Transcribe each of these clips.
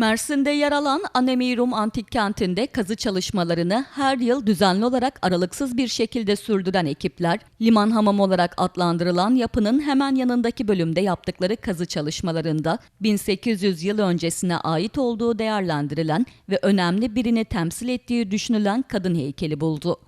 Mersin'de yer alan Anemirum Antik Kenti'nde kazı çalışmalarını her yıl düzenli olarak aralıksız bir şekilde sürdüren ekipler, liman hamamı olarak adlandırılan yapının hemen yanındaki bölümde yaptıkları kazı çalışmalarında 1800 yıl öncesine ait olduğu değerlendirilen ve önemli birini temsil ettiği düşünülen kadın heykeli buldu.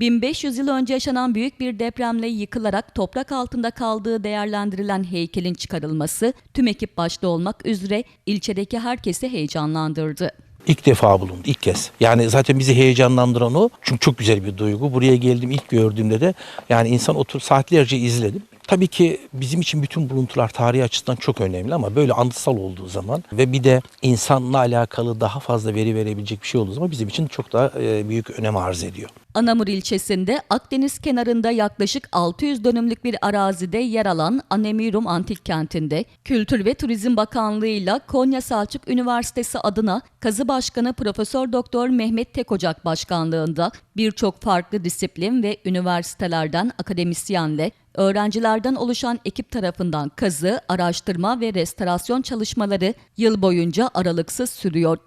...1500 yıl önce yaşanan büyük bir depremle yıkılarak toprak altında kaldığı değerlendirilen heykelin çıkarılması... ...tüm ekip başta olmak üzere ilçedeki herkesi heyecanlandırdı. İlk defa bulundu, ilk kez. Yani zaten bizi heyecanlandıran o. Çünkü çok güzel bir duygu. Buraya geldim ilk gördüğümde de yani insan otur saatlerce izledim. Tabii ki bizim için bütün buluntular tarihi açısından çok önemli ama böyle anıtsal olduğu zaman ve bir de insanla alakalı daha fazla veri verebilecek bir şey olduğu zaman bizim için çok daha e, büyük önem arz ediyor. Anamur ilçesinde Akdeniz kenarında yaklaşık 600 dönümlük bir arazide yer alan Anemirum Antik Kenti'nde Kültür ve Turizm Bakanlığı ile Konya Selçuk Üniversitesi adına Kazı Başkanı Profesör Doktor Mehmet Tekocak başkanlığında birçok farklı disiplin ve üniversitelerden akademisyenle öğrencilerden oluşan ekip tarafından kazı, araştırma ve restorasyon çalışmaları yıl boyunca aralıksız sürüyor.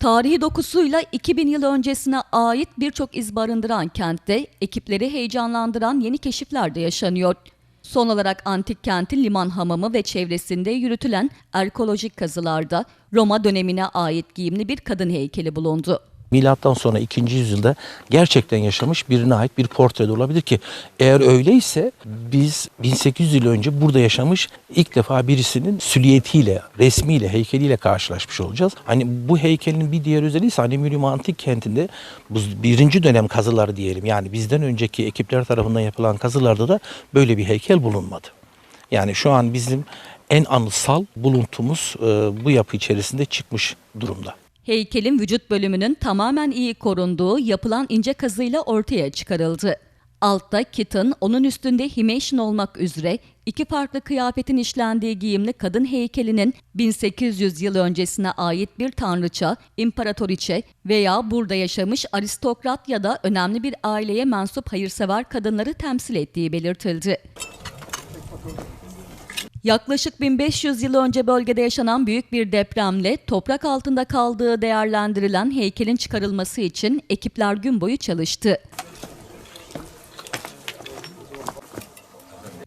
Tarihi dokusuyla 2000 yıl öncesine ait birçok iz barındıran kentte ekipleri heyecanlandıran yeni keşifler de yaşanıyor. Son olarak antik kentin liman hamamı ve çevresinde yürütülen arkeolojik kazılarda Roma dönemine ait giyimli bir kadın heykeli bulundu. Milattan sonra 2. yüzyılda gerçekten yaşamış birine ait bir portre de olabilir ki eğer öyleyse biz 1800 yıl önce burada yaşamış ilk defa birisinin süliyetiyle, resmiyle, heykeliyle karşılaşmış olacağız. Hani bu heykelin bir diğer özelliği ise Annemurium Antik Kenti'nde bu birinci dönem kazıları diyelim. Yani bizden önceki ekipler tarafından yapılan kazılarda da böyle bir heykel bulunmadı. Yani şu an bizim en anısal buluntumuz e, bu yapı içerisinde çıkmış durumda. Heykelin vücut bölümünün tamamen iyi korunduğu yapılan ince kazıyla ortaya çıkarıldı. Altta Kit'in, onun üstünde Himation olmak üzere iki farklı kıyafetin işlendiği giyimli kadın heykelinin 1800 yıl öncesine ait bir tanrıça, imparatoriçe veya burada yaşamış aristokrat ya da önemli bir aileye mensup hayırsever kadınları temsil ettiği belirtildi. Yaklaşık 1500 yıl önce bölgede yaşanan büyük bir depremle toprak altında kaldığı değerlendirilen heykelin çıkarılması için ekipler gün boyu çalıştı.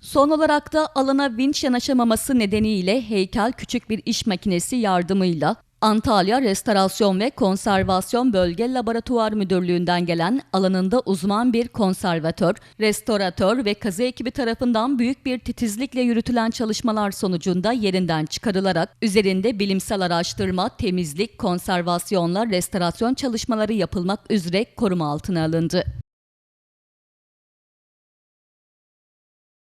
Son olarak da alana vinç yanaşamaması nedeniyle heykel küçük bir iş makinesi yardımıyla Antalya Restorasyon ve Konservasyon Bölge Laboratuvar Müdürlüğü'nden gelen alanında uzman bir konservatör, restoratör ve kazı ekibi tarafından büyük bir titizlikle yürütülen çalışmalar sonucunda yerinden çıkarılarak üzerinde bilimsel araştırma, temizlik, konservasyonla restorasyon çalışmaları yapılmak üzere koruma altına alındı.